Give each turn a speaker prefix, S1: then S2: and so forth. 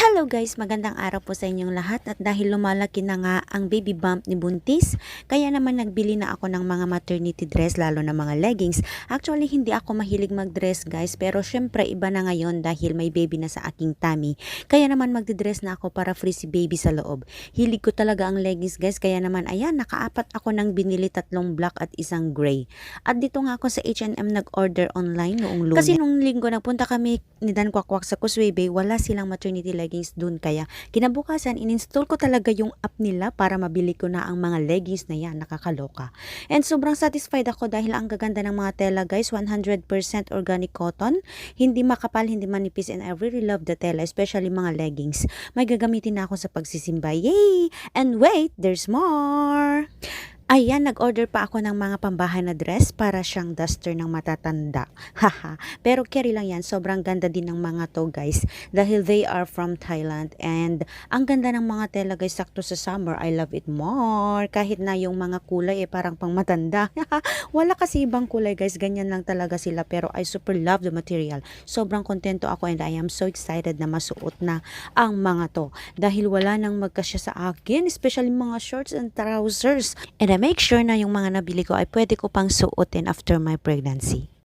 S1: Hello guys, magandang araw po sa inyong lahat at dahil lumalaki na nga ang baby bump ni Buntis, kaya naman nagbili na ako ng mga maternity dress lalo na mga leggings. Actually, hindi ako mahilig mag-dress guys, pero syempre iba na ngayon dahil may baby na sa aking tummy. Kaya naman magdi-dress na ako para free si baby sa loob. Hilig ko talaga ang leggings guys, kaya naman ayan, nakaapat ako ng binili tatlong black at isang gray. At dito nga ako sa H&M nag-order online noong lunes. Kasi nung linggo nagpunta kami ni Dan Kwakwak sa Bay, wala silang maternity leggings dun. Kaya kinabukasan, in-install ko talaga yung app nila para mabili ko na ang mga leggings na yan. Nakakaloka. And sobrang satisfied ako dahil ang gaganda ng mga tela guys. 100% organic cotton. Hindi makapal, hindi manipis. And I really love the tela, especially mga leggings. May gagamitin na ako sa pagsisimba. Yay! And wait, there's more! Ayan, nag-order pa ako ng mga pambahay na dress para siyang duster ng matatanda. Haha. Pero carry lang yan. Sobrang ganda din ng mga to guys. Dahil they are from Thailand. And ang ganda ng mga tela guys. Sakto sa summer. I love it more. Kahit na yung mga kulay eh parang pang matanda. Wala kasi ibang kulay guys. Ganyan lang talaga sila. Pero I super love the material. Sobrang kontento ako and I am so excited na masuot na ang mga to. Dahil wala nang magkasya sa akin. Especially mga shorts and trousers. And I make sure na yung mga nabili ko ay pwede ko pang suotin after my pregnancy.